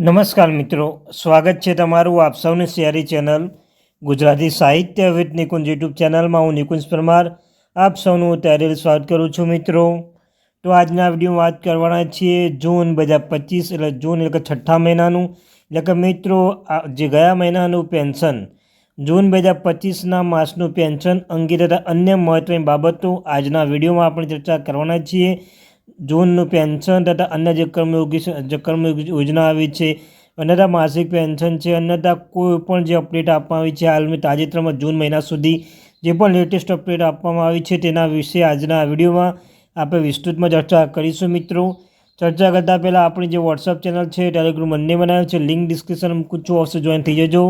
નમસ્કાર મિત્રો, સ્વાગત છે તમારું આપ સૌની શેરી ચેનલ ગુજરાતી સાહિત્ય વિથ નિકુંજ યુટ્યુબ ચેનલમાં. હું નિકુંજ પરમાર, આપ સૌનું ત્યારે સ્વાગત કરું છું મિત્રો. તો આજના વિડીયોમાં વાત કરવાના છીએ જૂન બે હજાર પચીસ, એટલે જૂન એટલે કે છઠ્ઠા મહિનાનું. એટલે કે મિત્રો જે ગયા મહિનાનું પેન્શન, જૂન બે હજાર પચીસના માસનું પેન્શન અંગે તથા અન્ય મહત્ત્વની બાબતો આજના વિડીયોમાં આપણે ચર્ચા કરવાના છીએ. જૂનનું પેન્શન તથા અન્ય જે કર્મયોગી જે કર્મયોગી યોજના આવી છે, અન્યથા માસિક પેન્શન છે, અન્યથા કોઈ પણ જે અપડેટ આપવામાં આવી છે હાલમાં તાજેતરમાં જૂન મહિના સુધી જે પણ લેટેસ્ટ અપડેટ આપવામાં આવી છે, તેના વિશે આજના વિડીયોમાં આપણે વિસ્તૃતમાં ચર્ચા કરીશું મિત્રો. ચર્ચા કરતાં પહેલાં આપણી જે વોટ્સઅપ ચેનલ છે ટેલિગ્રામ બંને બનાવ્યો છે લિંક ડિસ્ક્રિપ્શન મૂકું છું જોઈન થઈ જજો.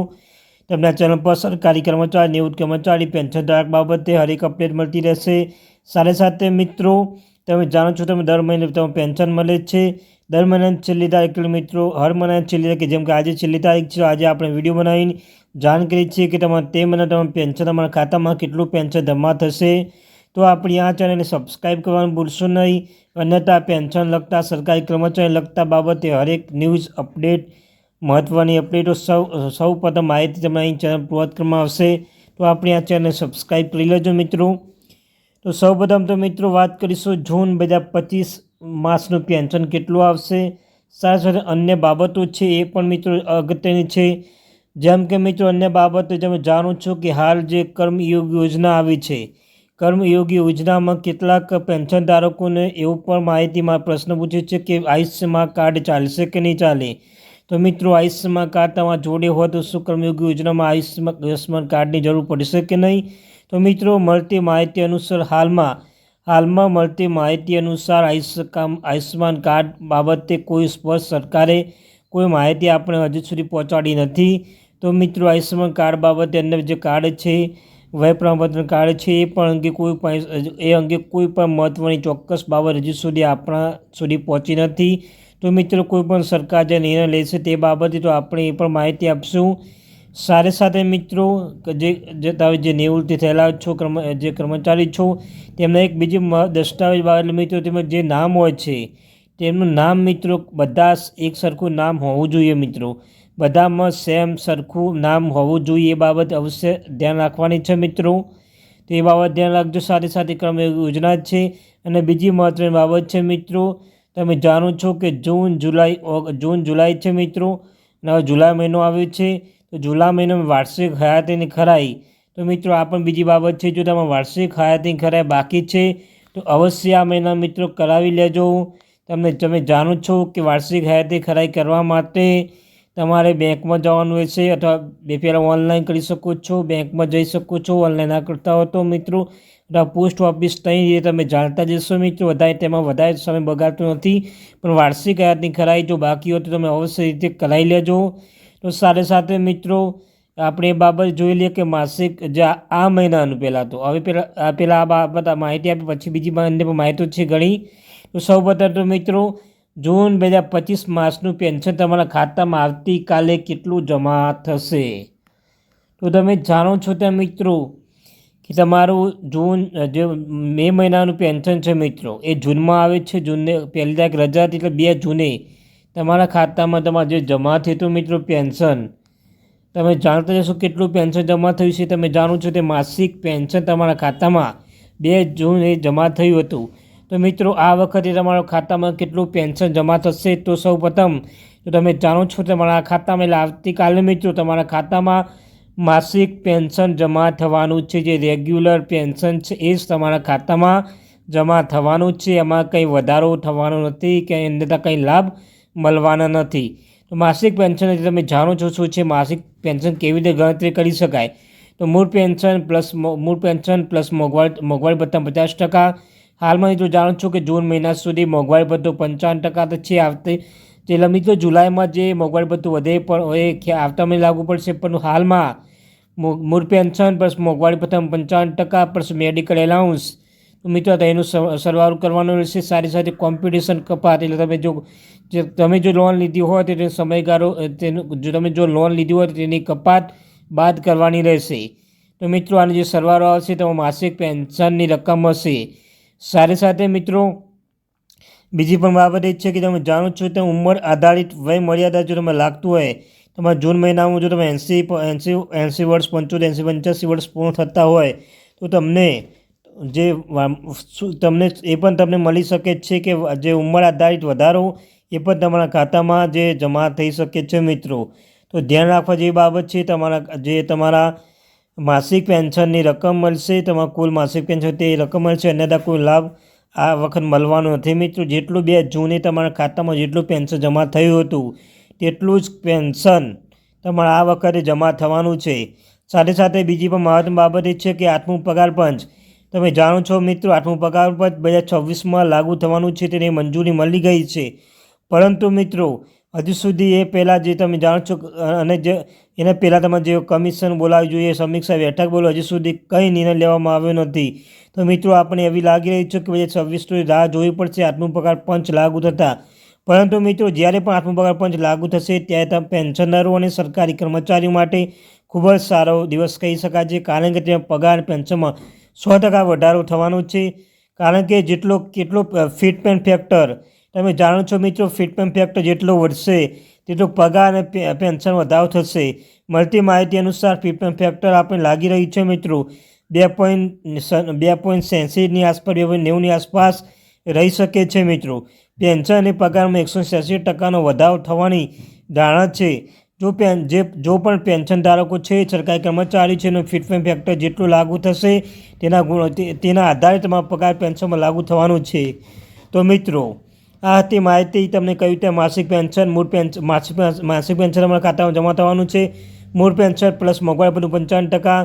તમને ચેનલ પર સરકારી કર્મચારી, નિવૃત્ત કર્મચારી, પેન્શન ધારક બાબતે હરેક અપડેટ મળતી રહેશે. સાથે સાથે મિત્રો તમે જાણો છો તમે દર મહિને તમે પેન્શન મળે જ છે. દર મહિનાની છેલ્લી તારીખ મિત્રો, હર મહિનાની છેલ્લી તારીખ જેમ કે આજે છેલ્લી તારીખ છે, આજે આપણે વીડિયો બનાવીને જાણ કરી છે કે તમારે તે મહિને તમે પેન્શન તમારા ખાતામાં કેટલું પેન્શન જમા થશે. તો આપણી આ ચેનલને સબસ્ક્રાઈબ કરવાનું ભૂલશો નહીં. અન્યથા પેન્શન લગતા સરકારી કર્મચારી લગતા બાબતે હરેક ન્યૂઝ અપડેટ મહત્ત્વની અપડેટો સૌ સૌ પ્રથમ માહિતી તમને અહીં ચેનલ પૂર્વત કરવામાં આવશે. તો આપણી આ ચેનલને સબસ્ક્રાઈબ કરી લેજો મિત્રો. તો સૌપ્રથમ તો મિત્રો વાત કરીશું જૂન બે પચીસ માસનું પેન્શન કેટલું આવશે? સાથે સાથે અન્ય બાબતો છે એ પણ મિત્રો અગત્યની છે. જેમ કે મિત્રો અન્ય બાબતો તમે જાણો છો કે હાલ જે કર્મયોગ યોજના આવી છે. કર્મયોગી યોજનામાં કેટલાક પેન્શન ધારકોને એવું પણ માહિતીમાં પ્રશ્ન પૂછે છે કે આયુષ્યમાં કાર્ડ ચાલશે કે નહીં ચાલે? તો મિત્રો, આયુષ્યમાન કાર્ડ તમારા જોડે હોય તો શું યોજનામાં આયુષ્યમાન આયુષ્યમાન કાર્ડની જરૂર પડશે કે નહીં. તો મિત્રો, મળતી માહિતી અનુસાર હાલમાં હાલમાં મળતી માહિતી અનુસાર આયુષ્યકામ આયુષ્યમાન કાર્ડ બાબતે કોઈ સ્પષ્ટ સરકારે કોઈ માહિતી આપણે હજુ સુધી પહોંચાડી નથી. તો મિત્રો, આયુષ્યમાન કાર્ડ બાબતે અન્ય જે કાર્ડ છે, વય પ્રમાણપત્ર કાર્ડ છે, એ પણ અંગે કોઈ પણ, એ અંગે કોઈ પણ મહત્ત્વની ચોક્કસ બાબત હજુ સુધી આપણા સુધી પહોંચી નથી. તો મિત્રો, કોઈ પણ સરકાર જે નિર્ણય લેશે તે બાબતે તો આપણે એ પણ માહિતી આપશું. સાથે સાથે મિત્રો જે જે તમે જે નિવૃત્તિ થયેલા છો, કર્મ, જે કર્મચારી છો, તેમના એક બીજી દસ્તાવેજ એટલે મિત્રો તેમાં જે નામ હોય છે, તેમનું નામ મિત્રો, બધા એક સરખું નામ હોવું જોઈએ મિત્રો. બધામાં સેમ સરખું નામ હોવું જોઈએ એ બાબત અવશ્ય ધ્યાન રાખવાની છે મિત્રો. તો બાબત ધ્યાન રાખજો. સાથે સાથે ક્રમ યોજના છે. અને બીજી મહત્ત્વની બાબત છે મિત્રો તમે જાણો છો કે જૂન, જુલાઈ જૂન, જુલાઈ છે મિત્રો. અને હવે જુલાઈ મહિનો આવ્યો છે. તો જુલાઈ મહિનામાં વાર્ષિક હયાતીની ખરાઈ. તો મિત્રો, આ પણ બીજી બાબત છે. જો તમે વાર્ષિક હયાતીની ખરાઈ બાકી છે, તો અવશ્ય આ મહિના મિત્રો કરાવી લેજો. તમને, તમે જાણો છો કે વાર્ષિક હયાતી ખરાઈ કરવા માટે તમારે બેંકમાં જવાનું રહેશે અથવા બે પહેલાં ઓનલાઈન કરી શકો છો, બેંકમાં જઈ શકો છો, ઓનલાઈન આ કરતા હો તો મિત્રો અથવા પોસ્ટ ઓફિસ ત્યાં એ તમે જાણતા જશો મિત્રો, વધારે તેમાં વધારે સમય બગાડતો નથી. પણ વાર્ષિક આયાતની ખરાઈ જો બાકી હોય તો તમે અવશ્ય રીતે કરાવી લેજો. તો સાથે સાથે મિત્રો આપણે એ બાબત જોઈ લઈએ કે માસિક જે આ મહિનાનું પહેલાં તો. હવે પહેલાં આ પહેલાં આ બાબત માહિતી આપી, પછી બીજી અન્ય માહિતી છે ઘણી. તો સૌ પ્રથમ તો મિત્રો જૂન બે હજાર પચીસ માસનું પેન્શન તમારા ખાતામાં આવતીકાલે કેટલું જમા થશે? તો તમે જાણો છો ત્યાં મિત્રો કે તમારું જૂન જે મે મહિનાનું પેન્શન છે મિત્રો, એ જૂનમાં આવે છે. જૂનને પહેલી તારીખ રજા હતી એટલે બે જૂને તમારા ખાતામાં તમારે જે જમા થયું મિત્રો પેન્શન, તમે જાણતા જશો કેટલું પેન્શન જમા થયું છે. તમે જાણો છો તે માસિક પેન્શન તમારા ખાતામાં બે જૂને જમા થયું હતું. તો મિત્રો, આ વખતે તમારા ખાતામાં કેટલું પેન્શન જમા થશે તો સૌ પ્રથમ તો તમે જાણો છો તમારા ખાતામાં એટલે આવતીકાલે મિત્રો તમારા ખાતામાં માસિક પેન્શન જમા થવાનું છે, જે રેગ્યુલર પેન્શન છે એ જ તમારા ખાતામાં જમા થવાનું છે. એમાં કંઈ વધારો થવાનો નથી કે અન્યથા કંઈ લાભ મળવાના નથી. તો માસિક પેન્શન તમે જાણો છો શું છે? માસિક પેન્શન કેવી રીતે ગણતરી કરી શકાય? તો મૂળ પેન્શન પ્લસ મૂળ પેન્શન પ્લસ મોંઘવારી મોંઘવારી ભથ્થા પચાસ ટકા હાલમાં મિત્રો જાણો છો કે જૂન મહિના સુધી મોંઘવારી ભથ્થું પંચાવન ટકા તો છે આવતી. એટલે મિત્રો જુલાઈમાં જે મોંઘવારી ભથ્થું વધે પણ એ આવતા મહિને લાગુ પડશે. પણ હાલમાં મૂળ પેન્શન પ્લસ મોંઘવારી ભથ્થા પંચાવન ટકા પ્લસ મેડિકલ એલાઉન્સ. મિત્રો એનું સરવાળો કરવાનો રહેશે. સારી સાથે કોમ્પિટિશન કપાત. એટલે તમે જો તમે જો લોન લીધી હોય તો તેનો સમયગાળો તેનું, જો તમે જો લોન લીધી હોય તો તેની કપાત બાદ કરવાની રહેશે. તો મિત્રો આનો જે સરવાળો આવશે તો માસિક પેન્શનની રકમ હશે. સાથે સાથે મિત્રો, બીજી પણ બાબત એ છે કે તમે જાણો છો તે ઉંમર આધારિત વય મર્યાદા જો તમે લાગતું હોય, તમારે જૂન મહિનામાં જો તમે એંસી એંસી એંસી વર્ષ, પંચોતેર, એંસી, પંચ્યાસી વર્ષ પૂર્ણ થતા હોય, તો તમને જે તમને એ પણ તમને મળી શકે છે કે જે ઉંમર આધારિત વધારો એ પણ તમારા ખાતામાં જે જમા થઈ શકે છે મિત્રો. તો ધ્યાન રાખવા જેવી બાબત છે, તમારા, જે તમારા માસિક પેન્શનની રકમ મળશે તમારા કુલ માસિક પેન્શન તે રકમ મળશે, અન્યથા કોઈ લાભ આ વખત મળવાનો નથી. મિત્રો, જેટલું બે જૂને તમારા ખાતામાં જેટલું પેન્શન જમા થયું હતું, તેટલું જ પેન્શન તમારે આ વખતે જમા થવાનું છે. સાથે સાથે બીજી પણ મહત્વની બાબત એ છે કે આઠમું પગાર પંચ તમે જાણો છો મિત્રો આઠમું પગાર પંચ બે હજાર છવ્વીસમાં લાગુ થવાનું છે, તેની મંજૂરી મળી ગઈ છે. પરંતુ મિત્રો હજુ સુધી એ પહેલાં જે તમે જાણો છો, અને જે એના પહેલાં તમે જે કમિશન બોલાવવી જોઈએ, સમીક્ષા બેઠક બોલો હજુ સુધી કંઈ નિર્ણય લેવામાં આવ્યો નથી. તો મિત્રો આપણે એવી લાગી રહી છે કે ભાઈ હજાર રાહ જોવી પડશે આત્મ પગાર પંચ લાગુ થતાં. પરંતુ મિત્રો, જ્યારે પણ આત્મ પગાર પંચ લાગુ થશે, ત્યારે તમે પેન્શનરો અને સરકારી કર્મચારીઓ માટે ખૂબ જ સારો દિવસ કહી શકાય છે, કારણ કે તેમાં પગાર અને પેન્શનમાં સો ટકા વધારો થવાનો છે. કારણ કે જેટલો, કેટલો ફિટમેન્ટ ફેક્ટર તમે જાણો છો મિત્રો ફિટમેન્ટ ફેક્ટર જેટલો વધશે, તેટલો પગાર અને પેન્શન વધારો થશે. મળતી માહિતી અનુસાર ફિટમેન્ટ ફેક્ટર આપણે લાગી રહ્યું છે મિત્રો. બે પોઈન્ટ બે પોઈન્ટ સેંસીની આસપાસ, બે પોઈન્ટ નેવુંની આસપાસ રહી શકે છે મિત્રો. પેન્શન અને પગારમાં એકસો છ્યાસી ટકાનો વધારો થવાની ધારણા છે. જો પેન, જે, જો પણ પેન્શન ધારકો છે, સરકારી કર્મચારી છે, એનું ફિટમેન્ટ ફેક્ટર જેટલું લાગુ થશે, તેના ગુણ તેના આધારે તમારા પગાર પેન્શનમાં લાગુ થવાનું છે. તો મિત્રો આ હતી માહિતી. તમને કહ્યું તે માસિક પેન્શન, મૂળ પેન્શન માસિક માસિક પેન્શન અમારા ખાતામાં જમા થવાનું છે? મૂળ પેન્શન પ્લસ મોંઘવારી બધું પંચાવન ટકા,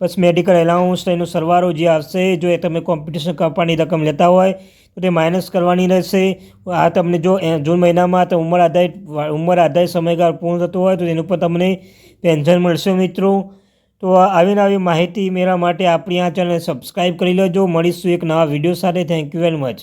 પ્લસ મેડિકલ એલાઉન્સ એનો સરવારો જે આવશે, જો એ તમે કોમ્પિટિશન કપાની રકમ લેતા હોય, તો તે માઇનસ કરવાની રહેશે. આ તમને જો જૂન મહિનામાં તો ઉંમર આધારિત ઉંમર આધારિત સમયગાળો પૂર્ણ થતો હોય, તો તેનું પર તમને પેન્શન મળશે મિત્રો. તો આ આવી માહિતી મેળવવા માટે આપણી આ ચેનલ સબસ્ક્રાઈબ કરી લેજો. મળીશું એક નવા વીડિયો સાથે. Thank you very much